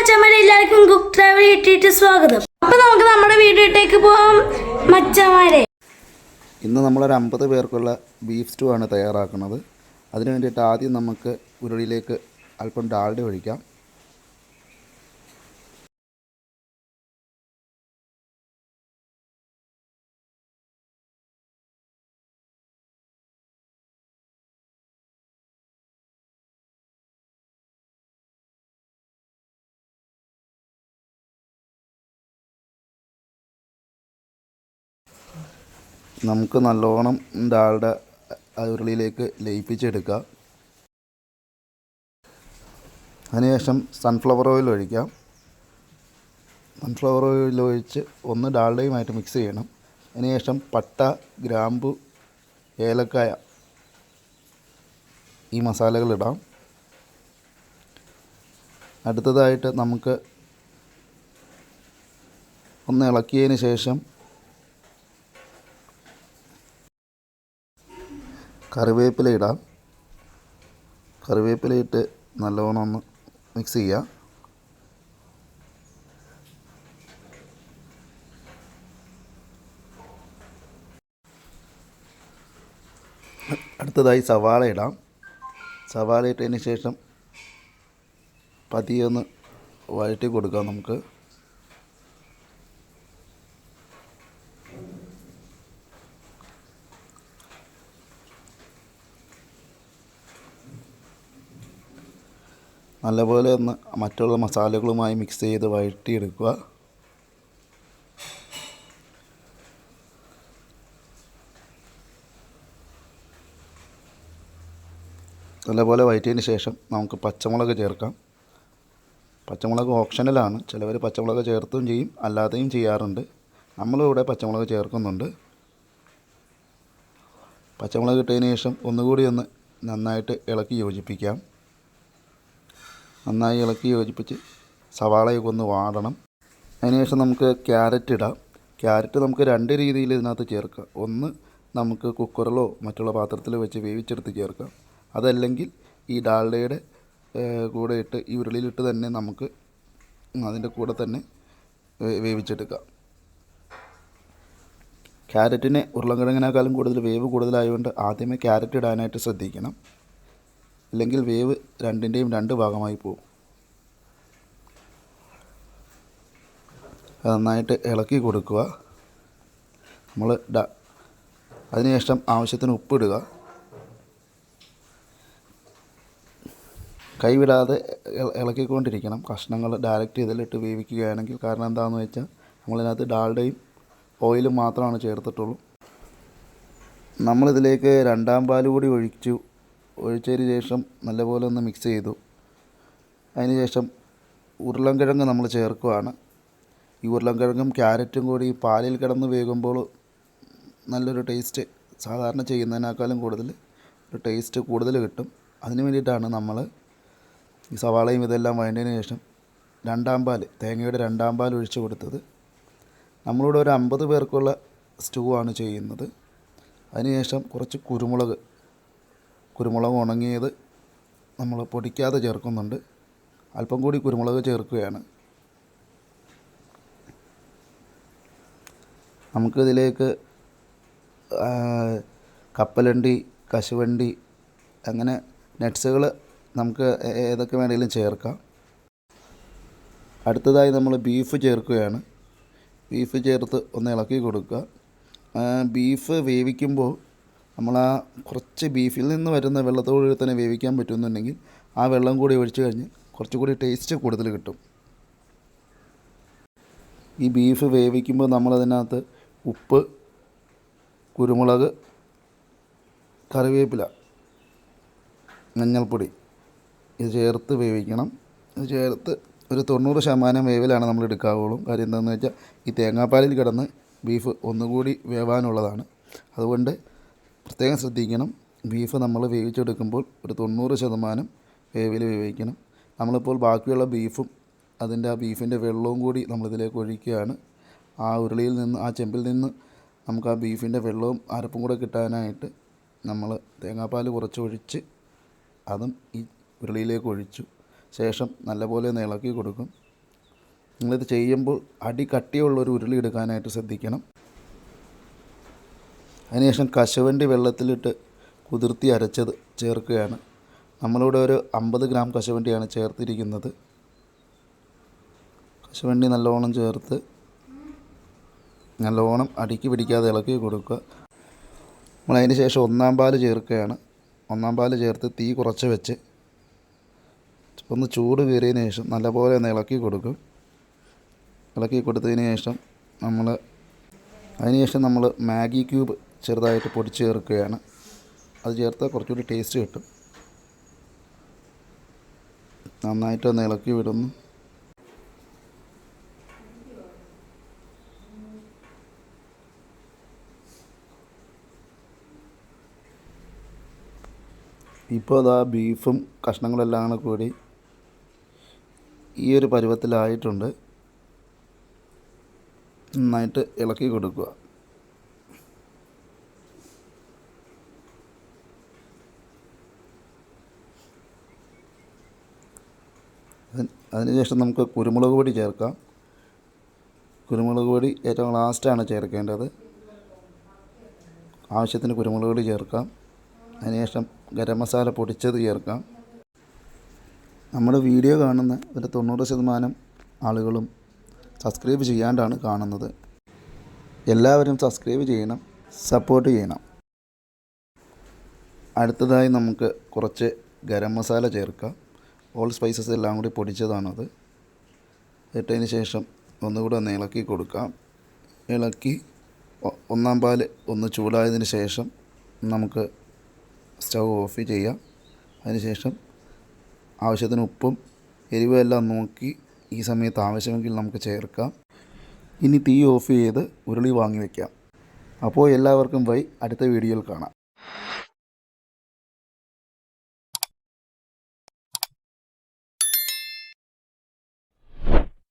മച്ചന്മാരെ എല്ലാവർക്കും cook travel കിട്ടിയിട്ട് സ്വാഗതം. അപ്പൊ നമുക്ക് നമ്മുടെ വീട്ടിലേക്ക് പോവാം മച്ചന്മാരെ ഇന്ന് നമ്മളൊരു അമ്പത് പേർക്കുള്ള ബീഫ് സ്റ്റൂ ആണ് തയ്യാറാക്കുന്നത്. അതിനു വേണ്ടിയിട്ട് ആദ്യം നമുക്ക് ഉരുളിയിലേക്ക് അല്പം ഡാൽഡ ഒഴിക്കാം. നമുക്ക് നല്ലോണം ഡാൽഡ ആ ഉരുളിയിലേക്ക് ലയിപ്പിച്ചെടുക്കാം അതിനുശേഷം സൺഫ്ലവർ ഓയിൽ ഒഴിക്കാം. സൺഫ്ലവർ ഓയിൽ ഒഴിച്ച് ഒന്ന് ഡാൽഡയുമായിട്ട് മിക്സ് ചെയ്യണം. അതിനുശേഷം പട്ട ഗ്രാമ്പു ഏലക്കായ ഈ മസാലകളിടാം അടുത്തതായിട്ട് നമുക്ക് ഒന്ന് ഇളക്കിയതിന് ശേഷം കറിവേപ്പില ഇടാം. കറിവേപ്പില ഇട്ട് നല്ലവണ്ണം ഒന്ന് മിക്സ് ചെയ്യുക അടുത്തതായി സവാള ഇടാം. സവാള ഇട്ടതിന് ശേഷം പതിയെ ഒന്ന് വഴറ്റി കൊടുക്കാം നമുക്ക്. നല്ലപോലെ ഒന്ന് മറ്റുള്ള മസാലകളുമായി മിക്സ് ചെയ്ത് വഴറ്റിയെടുക്കുക. നല്ലപോലെ വഴറ്റിയതിന് ശേഷം നമുക്ക് പച്ചമുളക് ചേർക്കാം. പച്ചമുളക് ഓപ്ഷനലാണ്. ചിലവർ പച്ചമുളക് ചേർത്തും ചെയ്യും അല്ലാതെയും ചെയ്യാറുണ്ട്. നമ്മളിവിടെ പച്ചമുളക് ചേർക്കുന്നുണ്ട്. പച്ചമുളക് ഇട്ടതിന് ശേഷം ഒന്നുകൂടി ഒന്ന് നന്നായിട്ട് ഇളക്കി യോജിപ്പിക്കാം. നന്നായി ഇളക്കി യോജിപ്പിച്ച് സവാളയൊക്കെ ഒന്ന് വാടണം. അതിനുശേഷം നമുക്ക് ക്യാരറ്റ് ഇടാം. ക്യാരറ്റ് നമുക്ക് രണ്ട് രീതിയിൽ ഇതിനകത്ത് ചേർക്കാം. ഒന്ന് നമുക്ക് കുക്കറിലോ മറ്റുള്ള പാത്രത്തിലോ വെച്ച് വേവിച്ചെടുത്ത് ചേർക്കാം. അതല്ലെങ്കിൽ ഈ ഡാൽഡയുടെ കൂടെ ഇട്ട് ഈ ഉരുളിയിലിട്ട് തന്നെ നമുക്ക് അതിന്റെ കൂടെ തന്നെ വേവിച്ചെടുക്കാം. ക്യാരറ്റിന് ഉരുളക്കിഴങ്ങിനേക്കാളും കൂടുതൽ വേവ് കൂടുതലായതുകൊണ്ട് ആദ്യമേ ക്യാരറ്റ് ഇടാനായിട്ട് ശ്രദ്ധിക്കണം. ഇല്ലെങ്കിൽ വേവ് രണ്ടിന്റെയും രണ്ട് ഭാഗമായി പോകും. നന്നായിട്ട് ഇളക്കി കൊടുക്കുക. നമ്മൾ ഡ അതിനുശേഷം ആവശ്യത്തിന് ഉപ്പിടുക കൈവിടാതെ ഇള- ഇളക്കിക്കൊണ്ടിരിക്കണം. കഷ്ണങ്ങൾ ഡയറക്റ്റ് ഇതിലിട്ട് വേവിക്കുകയാണെങ്കിൽ കാരണം എന്താണെന്ന് വെച്ചാൽ നമ്മളിതിനകത്ത് ഡാൽഡയും ഓയിലും മാത്രമാണ് ചേർത്തിട്ടുള്ളൂ. നമ്മളിതിലേക്ക് രണ്ടാം പാൽ കൂടി ഒഴിച്ചു. ഒഴിച്ചതിന് ശേഷം നല്ലപോലെ ഒന്ന് മിക്സ് ചെയ്തു. അതിന് ശേഷം ഉരുളൻകിഴങ്ങ് നമ്മൾ ചേർക്കുകയാണ് ഈ ഉരുളൻകിഴങ്ങും ക്യാരറ്റും കൂടി ഈ പാലിൽ കിടന്ന് വേകുമ്പോൾ നല്ലൊരു ടേസ്റ്റ് സാധാരണ ചെയ്യുന്നതിനേക്കാളും കൂടുതൽ ഒരു ടേസ്റ്റ് കൂടുതൽ കിട്ടും. അതിന് വേണ്ടിയിട്ടാണ് നമ്മൾ ഈ സവാളയും ഇതെല്ലാം വഴണ്ടതിന് ശേഷം രണ്ടാം പാൽ തേങ്ങയുടെ രണ്ടാം പാൽ ഒഴിച്ച് കൊടുത്തത്. നമ്മളിവിടെ ഒരു അമ്പത് പേർക്കുള്ള സ്റ്റൂ ആണ് ചെയ്യുന്നത്. അതിനുശേഷം കുറച്ച് കുരുമുളക് കുരുമുളക് ഉണങ്ങിയത് നമ്മൾ പൊടിക്കാതെ ചേർക്കുന്നുണ്ട്. അല്പം കൂടി കുരുമുളക് ചേർക്കുകയാണ്. നമുക്കിതിലേക്ക് കപ്പലണ്ടി കശുവണ്ടി അങ്ങനെ നട്ട്സുകൾ നമുക്ക് ഏതൊക്കെ വേണമെങ്കിലും ചേർക്കാം. അടുത്തതായി നമ്മൾ ബീഫ് ചേർക്കുകയാണ്. ബീഫ് ചേർത്ത് ഒന്ന് ഇളക്കി കൊടുക്കുക. ബീഫ് വേവിക്കുമ്പോൾ നമ്മൾ ആ കുറച്ച് ബീഫിൽ നിന്ന് വരുന്ന വെള്ളത്തോട് തന്നെ വേവിക്കാൻ പറ്റുന്നുണ്ടെങ്കിൽ ആ വെള്ളം കൂടി ഒഴിച്ച് കഴിഞ്ഞ് കുറച്ചുകൂടി ടേസ്റ്റ് കൂടുതൽ കിട്ടും. ഈ ബീഫ് വേവിക്കുമ്പോൾ നമ്മളതിനകത്ത് ഉപ്പ് കുരുമുളക് കറിവേപ്പില മഞ്ഞൾപ്പൊടി ഇത് ചേർത്ത് വേവിക്കണം. ഇത് ചേർത്ത് ഒരു തൊണ്ണൂറ് ശതമാനം വേവിലാണ് നമ്മൾ എടുക്കാവുള്ളൂ. കാര്യം എന്താണെന്ന് വെച്ചാൽ ഈ തേങ്ങാപ്പാലിൽ കിടന്ന് ബീഫ് ഒന്നുകൂടി വേവാനുള്ളതാണ്. അതുകൊണ്ട് പ്രത്യേകം ശ്രദ്ധിക്കണം. ബീഫ് നമ്മൾ വേവിച്ചെടുക്കുമ്പോൾ ഒരു തൊണ്ണൂറ് ശതമാനം വേവിൽ വേവിക്കണം. നമ്മളിപ്പോൾ ബാക്കിയുള്ള ബീഫും അതിന്റെ ആ ബീഫിന്റെ വെള്ളവും കൂടി നമ്മളിതിലേക്ക് ഒഴിക്കുകയാണ്. ആ ഉരുളിയിൽ നിന്ന് ആ ചെമ്പിൽ നിന്ന് നമുക്ക് ആ ബീഫിന്റെ വെള്ളവും അരപ്പും കൂടെ കിട്ടാനായിട്ട് നമ്മൾ തേങ്ങാപ്പാൽ കുറച്ച് ഒഴിച്ച് അതും ഈ ഉരുളിയിലേക്ക് ഒഴിച്ചു. ശേഷം നല്ലപോലെ ഒന്ന് ഇളക്കി കൊടുക്കും. നിങ്ങളിത് ചെയ്യുമ്പോൾ അടി കട്ടിയുള്ള ഒരു ഉരുളി എടുക്കാനായിട്ട് ശ്രദ്ധിക്കണം. അതിനുശേഷം കശുവണ്ടി വെള്ളത്തിലിട്ട് കുതിർത്തി അരച്ചത് ചേർക്കുകയാണ്. നമ്മളിവിടെ ഒരു അമ്പത് ഗ്രാം കശുവണ്ടിയാണ് ചേർത്തിരിക്കുന്നത്. കശുവണ്ടി നല്ലോണം ചേർത്ത് നല്ലോണം അടുക്കി പിടിക്കാതെ ഇളക്കി കൊടുക്കുക. നമ്മൾ അതിന് ശേഷം ഒന്നാം പാൽ ചേർക്കുകയാണ്. ഒന്നാം പാൽ ചേർത്ത് തീ കുറച്ച് വെച്ച് ഒന്ന് ചൂട് കയറിയതിന് ശേഷം നല്ലപോലെ ഒന്ന് ഇളക്കി കൊടുക്കും. ഇളക്കി കൊടുത്തതിന് ശേഷം നമ്മൾ അതിനുശേഷം നമ്മൾ മാഗി ക്യൂബ് ചെറുതായിട്ട് പൊടിച്ച് ചേർക്കുകയാണ്. അത് ചേർത്താൽ കുറച്ചുകൂടി ടേസ്റ്റ് കിട്ടും. നന്നായിട്ട് ഒന്ന് ഇളക്കി വിടുന്നു. ഇപ്പോൾ അതാ ബീഫും കഷ്ണങ്ങളെല്ലാം കൂടെ കൂടി ഈ ഒരു പരുവത്തിലായിട്ടുണ്ട്. നന്നായിട്ട് ഇളക്കി കൊടുക്കുക. അതിനുശേഷം നമുക്ക് കുരുമുളക് പൊടി ചേർക്കാം. കുരുമുളക് പൊടി ഏറ്റവും ലാസ്റ്റാണ് ചേർക്കേണ്ടത്. ആവശ്യത്തിന് കുരുമുളക് പൊടി ചേർക്കാം. അതിനുശേഷം ഗരം മസാല പൊടിച്ചത് ചേർക്കാം. നമ്മുടെ വീഡിയോ കാണുന്ന ഒരു തൊണ്ണൂറ് ശതമാനം ആളുകളും സബ്സ്ക്രൈബ് ചെയ്യാണ്ടാണ് കാണുന്നത്. എല്ലാവരും സബ്സ്ക്രൈബ് ചെയ്യണം സപ്പോർട്ട് ചെയ്യണം. അടുത്തതായി നമുക്ക് കുറച്ച് ഗരം മസാല ചേർക്കാം. ഓൾ സ്പൈസസ് എല്ലാം കൂടി പൊടിച്ചതാണത്. ഇട്ടതിന് ശേഷം ഒന്നുകൂടെ ഒന്ന് ഇളക്കി കൊടുക്കാം. ഇളക്കി ഒന്നാം പാൽ ഒന്ന് ചൂടായതിന് ശേഷം നമുക്ക് സ്റ്റൗ ഓഫ് ചെയ്യാം. അതിനുശേഷം ആവശ്യത്തിന് ഉപ്പും എരിവും എല്ലാം നോക്കി ഈ സമയത്ത് ആവശ്യമെങ്കിൽ നമുക്ക് ചേർക്കാം. ഇനി തീ ഓഫ് ചെയ്ത് ഉരുളി വാങ്ങി വയ്ക്കാം അപ്പോൾ എല്ലാവർക്കും ബൈ അടുത്ത വീഡിയോയിൽ കാണാം.